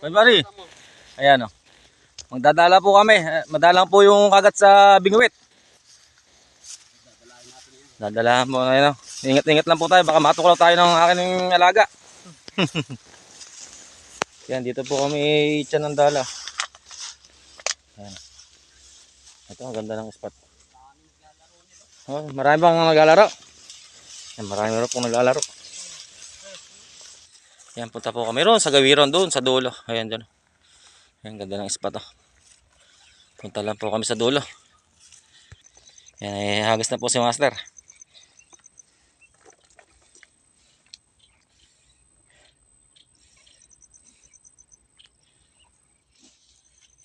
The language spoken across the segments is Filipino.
Bari. Ayan o. Magdadala po kami. Eh, Madalang po yung kagat sa bingwit. Dadalahan po. Ayan o. Ingat-ingat lang po tayo. Baka matuklaw tayo ng aking alaga. Yan, dito po kami tiyan ng dala. Ayan. Ito, ang ganda ng spot. Oh, marami bang naglalaro? Yan, marami rin pong naglalaro. Yan, punta po kami ron sa gawiron doon, sa dulo. Ayan, dyan. Ayan, ganda ng spot. Oh. Punta lang po kami sa dulo. Yan, eh, hagis na po si Master.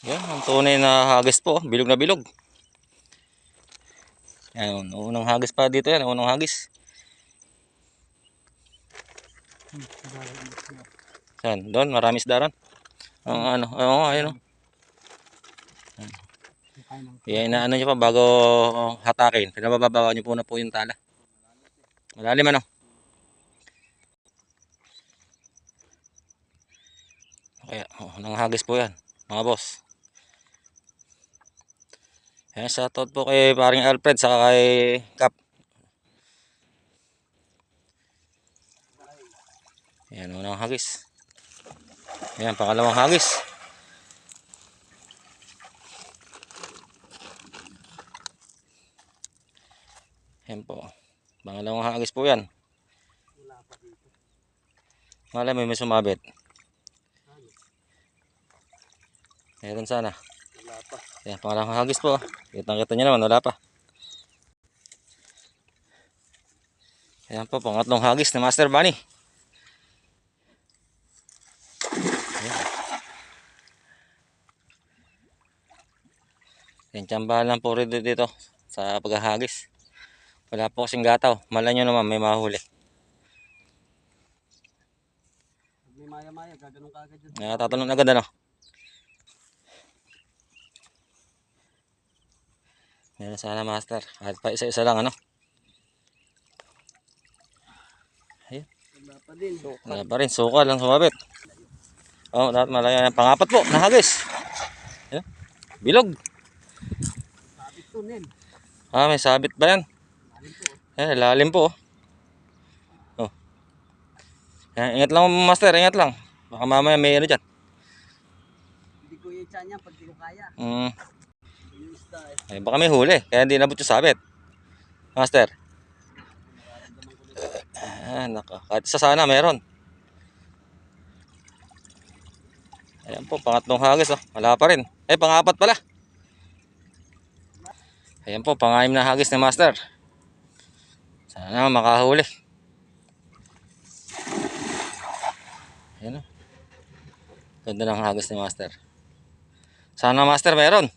Yan, ang tunay na hagis po. Bilog na bilog. Yan, unang hagis pa dito yan. Unang hagis. Saan? Doon, marami isda ron. Ang ano, oo, ayun o. Yan, inaano nyo pa bago hatakin. Pinabababa nyo po na po yung tala. Malalim ano. Kaya, oh, nanghagis po yan, mga boss. Yan, shoutout po kay paring Alfred saka kay Cap. Yan, unang hagis. Yan, pangalawang hagis. Yan po. Pangalawang hagis po yan. Malay mo may sumabit. Meron sana. Wala pa. Yan, pangalawang hagis po. Kitang kita nyo naman, wala pa. Yan po, pangatlong hagis na Master Bunny. Yan, tsambahan lang po rin dito sa paghahagis. Wala po kasing gataw. Mala nyo naman, may mahuli. May maya-maya, gaganong ka agad yun. Nga, tatanong agad ano. Meron sana master. Kahit pa isa-isa lang ano. Wala pa din. Wala pa rin. Suka lang sumabit. Oh, dapat malaya. Pangapat po. Nahagis. Ayan. Bilog. sabit Nel. Ah, may sabit ba yan? Lalim po. Eh, lalim po. Oh. Yan, ingat lang master. Ingat lang. Baka mamaya may ano dyan. Hindi ko yung tiyan yan pag di ko kaya. Mm. Eh. Eh, baka may huli. Kaya hindi nabot yung sabit. Master. Ah, nako. Kahit isa sana meron. Ayan po, pangatlong hagis. Oh. Wala pa rin. Eh, pangapat pala. Ayan po, pangaim na hagis ni Master. Sana makahuli. Ayan oh. Ganda ng hagis ni Master. Sana Master meron.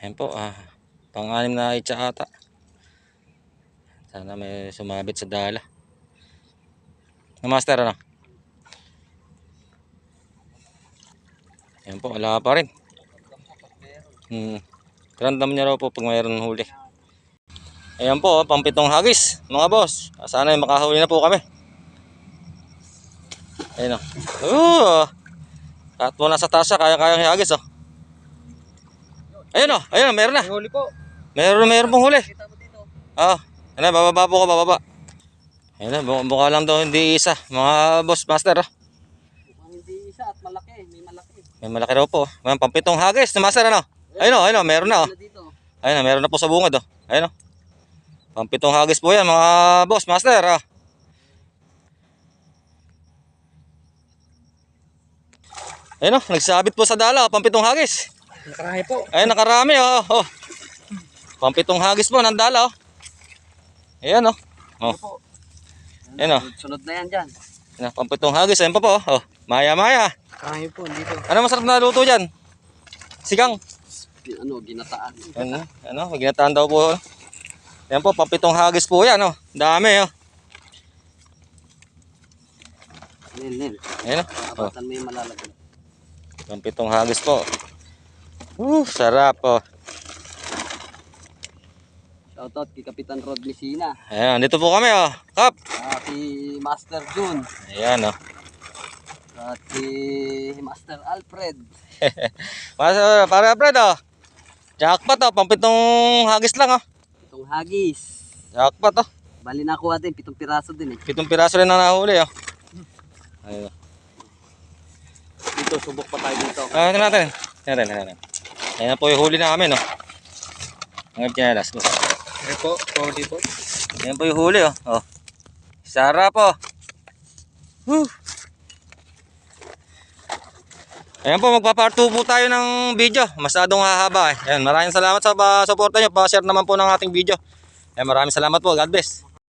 Ayan po, ah, pang-anim na itcha ata. Sana may sumabit sa dala. Na master ano? Ayan po, wala pa rin. Hmm. Random niya raw po pag mayroon huli. Ayan po, oh, pampitong hagis, mga boss. Ah, Sana ay makahuli na po kami. Ayan o. Oh. At mo nasa tasya, kaya-kayang hagis oh. Ayun o, ayun o, meron na. May huli po. Meron, meron pong huli. Kita mo dito. Ah, ano, bababa po ko, bababa. Bu- mukha lang daw hindi isa. Mga boss master, oh. Mukhang hindi isa at malaki. May malaki. May malaki raw po. May pampitong hagis na master, ano? Ayun o, ayun o, meron na, oh. Ayun na, meron na po sa bungad, oh. Ayun o. Pampitong hagis po yan, mga boss master, ah. Ayun o, nagsabit po sa dala, oh, pampitong hagis. Nakarahe po. Ayun, nakarami, oh. oh. Pampitong hagis po ng dala, oh. Ayan, oh. Oh? Ayun, oh. Sunod na yan dyan. Yan, pampitong hagis, ayun pa po, oh. Maya, Nakarahe po dito. Ano masarap na luto dyan? Sigang. Ano, ginataan. Ano, ano, ginataan daw po. Yan po, pampitong hagis po yan, oh. Dami, oh. Nel, Nel. Ayan, oh. Abatan mo yung malalagay. Pampitong hagis po. Uh, sarap, oh. Shoutout kay Kapitan Rod Messina. Ayan, dito po kami oh. Kap. Ah, si Master June. Ayan oh. At si Master Alfred. Para, para Fred oh. Jackpot oh, pampitong hagis lang oh. Itong hagis. Jackpot oh. Bali na ako atin, pitong piraso din eh. Pitong piraso rin ang nahuli oh. Ayun. Dito, subok pa tayo dito. Ah, ito natin. Tingnan natin, tingnan natin. Ayan na po yung huli namin oh. Ang chinelas ko. Ito po, sorry po. Ayan po yung huli oh. oh. Sarap po. Woo. Ayan po, magpa-part 2 po tayo ng video. Masyadong hahaba eh. Ayan, maraming salamat sa pa- suporta nyo. Pa-share naman po ng ating video. Ayan, maraming salamat po. God bless.